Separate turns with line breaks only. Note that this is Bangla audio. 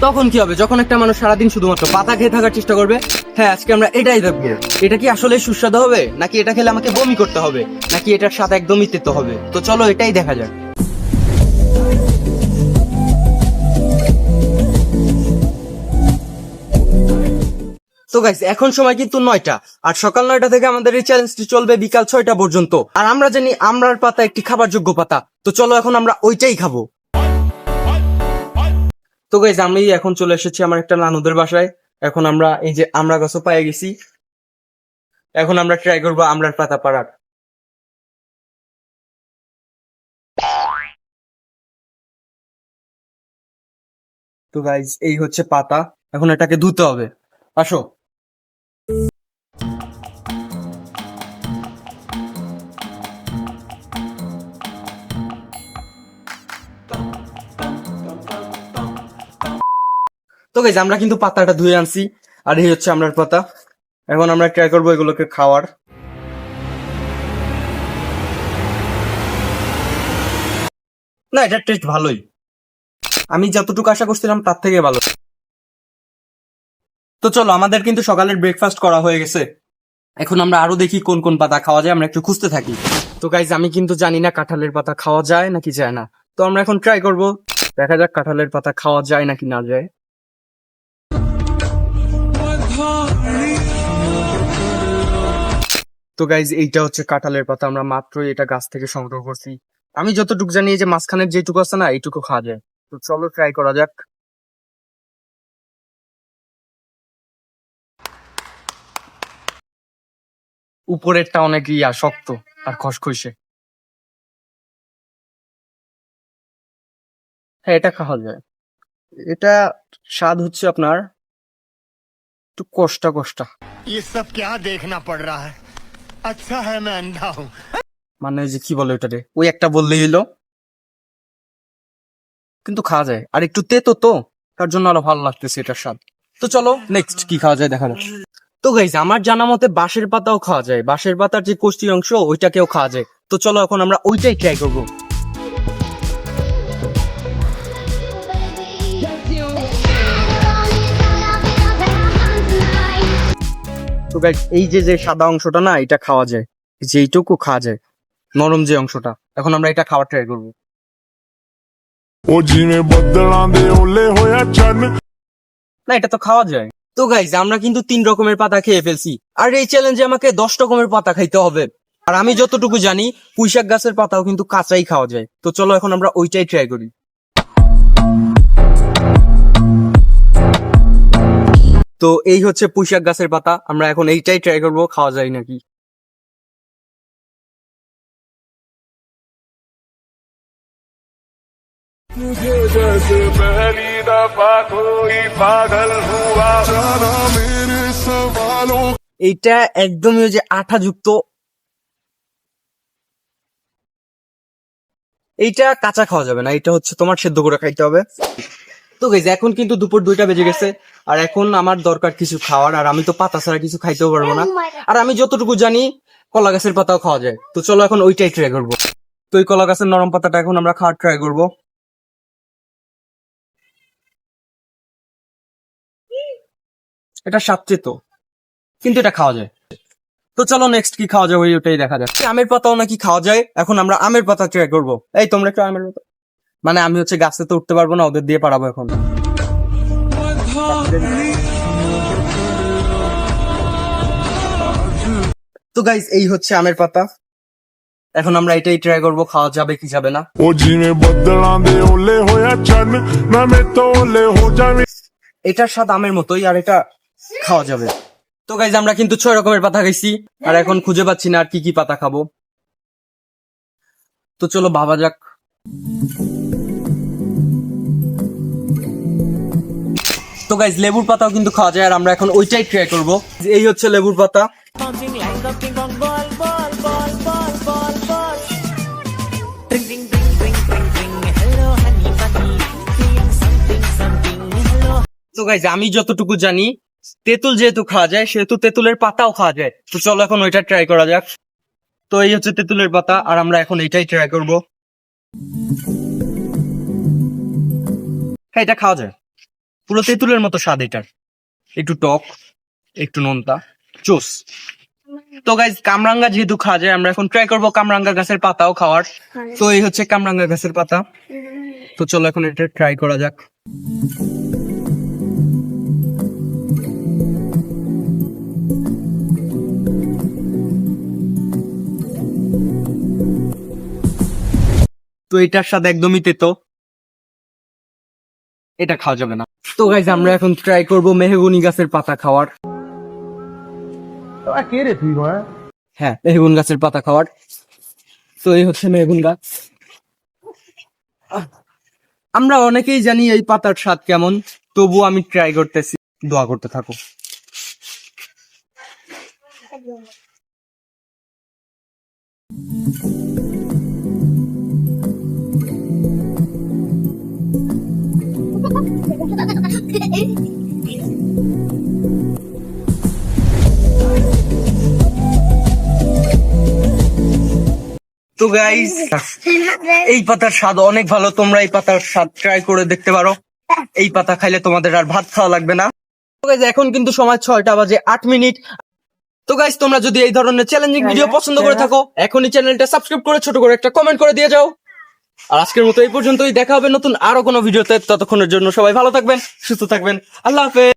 তখন কি হবে? যখন একটা মানুষ সারাদিন শুধুমাত্র পাতা খেয়ে থাকার চেষ্টা করবে হ্যাঁ আজকে আমরা এটাই দেখব এটা কি আসলে সুস্বাদু হবে? নাকি এটা খেলে আমাকে বমি করতে হবে? নাকি এটার স্বাদ একদমই তেতো হবে? তো চলো এটাই দেখা যাক। তো গাইস এখন সময় কিন্তু নয়টা, আর সকাল নয়টা থেকে আমাদের এই চ্যালেঞ্জটি চলবে বিকাল ছয়টা পর্যন্ত। আর আমরা জানি আমরার পাতা একটি খাবার যোগ্য পাতা, তো চলো এখন আমরা ওইটাই খাব। তো গাইজ আমি এখন চলে এসেছি আমার একটা নানুদের বাসায়। এখন আমরা এই যে আমরা গাছও পেয়ে গেছি। এখন আমরা ট্রাই করব আমরার পাতা পাড়ার। তো গাইজ এই হচ্ছে পাতা। এখন এটাকে ধুতে হবে। আসো। গাইজ আমরা কিন্তু পাতাটা ধুয়ে আনছি, আর এই হচ্ছে আমরার পাতা। এখন আমরা ট্রাই করব এগুলোকে খাওয়ার। না এটা টেস্ট ভালোই। আমি যতটুকু আশা করছিলাম, তার থেকে ভালো। তো চলো, আমাদের কিন্তু সকালের ব্রেকফাস্ট করা হয়ে গেছে। এখন আমরা আরও দেখি কোন কোন পাতা খাওয়া যায়, আমরা একটু খুঁজতে থাকি। তো গাইজ আমি কিন্তু জানি না কাঁঠালের পাতা খাওয়া যায় নাকি যায় না। তো আমরা এখন ট্রাই করব। দেখা যাক কাঁঠালের পাতা খাওয়া যায় নাকি না যায়। তো গাইজ এইটা হচ্ছে কাঁঠালের পাতা। আমরা মাত্রই এটা গাছ থেকে সংগ্রহ করছি। আমি যতটুকু জানি যে মাঝখানের যেটুকু আছে না, এইটুকু খাওয়া যায়। তো চলো ট্রাই করা যাক। উপরেরটা অনেক ইয়া, শক্ত আর খসখসে। হ্যাঁ এটা খাওয়া যায়। এটা স্বাদ হচ্ছে আপনার একটু কষ্টা কষ্টা
ये सब क्या देखना पड़ रहा है अच्छा है मैं अंधा हूँ
মানে ওই যে কি বলে ওটারে ওই একটা বললেই হলো কিন্তু খাওয়া যায় আর একটু তেতো তো তার জন্য আরো ভালো লাগতেছে এটার স্বাদ তো চলো নেক্সট কি খাওয়া যায় দেখা যাক তো গাইজ আমার জানা মতে বাঁশের পাতাও খাওয়া যায় বাঁশের পাতার যে কষ্টি অংশ ওইটাকেও খাওয়া যায় তো চলো এখন আমরা ওইটাই ট্রাই করবো তো এই যে যে সাদা অংশটা না এটা খাওয়া যায়। যেইটুকু খাওয়া যায়। নরম যে অংশটা। এখন আমরা এটা খাওয়ার ট্রাই করব।
ও জিমে বদলান দে ওলে হয়া চন
না এটা তো খাওয়া যায়। তো গাইজ আমরা কিন্তু তিন রকমের পাতা খেয়ে ফেলছি। আর এই চ্যালেঞ্জে আমাকে দশ রকমের পাতা খাইতে হবে। আর আমি যতটুকু জানি পুঁইশাক গাছের পাতাও কিন্তু কাঁচাই খাওয়া যায়। তো চলো এখন আমরা ওইটাই ট্রাই করি। তো এই হচ্ছে পুঁইশাক গাছের পাতা আমরা এখন এইটাই ট্রাই করব খাওয়া যায় নাকি
मुझे जैसे पहली दफा कोई पागल हुआ जाना मेरे सवालों
এইটা একদমই ওই যে আঠাযুক্ত এইটা কাঁচা খাওয়া যাবে না এটা হচ্ছে তোমার সেদ্ধ করে খাইতে হবে তো গাইজ এখন কিন্তু দুপুর দুইটা বেজে গেছে। আর এখন আমার দরকার কিছু খাওয়ার আর আমি তো পাতা ছাড়া কিছু খাইতেও পারব না। আর আমি যতটুকু জানি কলা গাছের পাতাও খাওয়া যায়। তো চলো এখন ওইটাই ট্রাই করব। তো এই কলা গাছের নরম পাতাটা এখন আমরা খাওয়ার ট্রাই করব। এটা সাপচে তো কিন্তু এটা খাওয়া যায়। তো চলো নেক্সট কি খাওয়া যাবে ওইটাই দেখা যাক। আমের পাতাও নাকি খাওয়া যায়। এখন আমরা আমের পাতা ট্রাই করব। এই তোমরা একটু আমের পাতা মানে আমি হচ্ছে গাছে তো উঠতে পারব না ওদের দিয়ে পারাবো এখন। তো গাইজ এই হচ্ছে আমের পাতা। এখন আমরা এটাই ট্রাই করব খাওয়া যাবে কি যাবে না।
ও জিমে ওলে নামে তো ওলে হো যাবে।
এটার স্বাদ আমের মতোই আর এটা খাওয়া যাবে। তো গাইজ আমরা কিন্তু ছয় রকমের পাতা খাইছি আর এখন খুঁজে পাচ্ছি না আর কি কি পাতা খাব। তো চলো ভাবা যাক। তো গাইজ লেবুর পাতাও কিন্তু খাওয়া যায়, আর আমরা এখন ওইটাই ট্রাই করব। এই হচ্ছে লেবুর পাতা। তো গাইজ আমি যতটুকু জানি, তেঁতুল যেহেতু খাওয়া যায়, সেহেতু তেঁতুলের পাতাও খাওয়া যায়। তো চলো এখন ওইটা ট্রাই করা যাক। তো এই হচ্ছে তেঁতুলের পাতা, আর আমরা এখন এটাই ট্রাই করব। হ্যাঁ এটা খাওয়া যায়। পুরো তেঁতুলের মতো স্বাদ এটার। একটু টক একটু নোনতা। চোস। তো গাইজ কামরাঙ্গা যেহেতু খাওয়া যায় আমরা এখন ট্রাই করব কামরাঙ্গা গাছের পাতাও খাওয়ার। তো এই হচ্ছে কামরাঙ্গা গাছের পাতা। তো চলো এখন এটা ট্রাই করা যাক। তো এটার স্বাদ একদমই তেতো। এটা খাওয়া যাবে না। তো গাইজ আমরা এখন ট্রাই করব মেহগুনি গাছের পাতা খাওয়ার। কে রে তুই হ্যাঁ মেহগুন গাছের পাতা খাওয়ার। তো এই হচ্ছে মেহগুন গাছ। আহ, আমরা অনেকেই জানি এই পাতার স্বাদ কেমন তবু আমি ট্রাই করতেছি। দোয়া করতে থাকো। তো গাইস এই পাতার স্বাদ অনেক ভালো। তোমরা এই পাতার স্বাদ ট্রাই করে দেখতে পারো। এই পাতা খাইলে তোমাদের আর ভাত খাওয়া লাগবে না। তো এখন কিন্তু সময় ছয়টা বাজে আট মিনিট। তো গাইস তোমরা যদি এই ধরনের চ্যালেঞ্জিং ভিডিও পছন্দ করে থাকো এখনই চ্যানেলটা সাবস্ক্রাইব করে ছোট করে একটা কমেন্ট করে দিয়ে যাও। আর আজকের মতো এই পর্যন্তই। দেখা হবে নতুন আরও কোনো ভিডিওতে। ততক্ষণের জন্য সবাই ভালো থাকবেন, সুস্থ থাকবেন। আল্লাহ হাফেজ।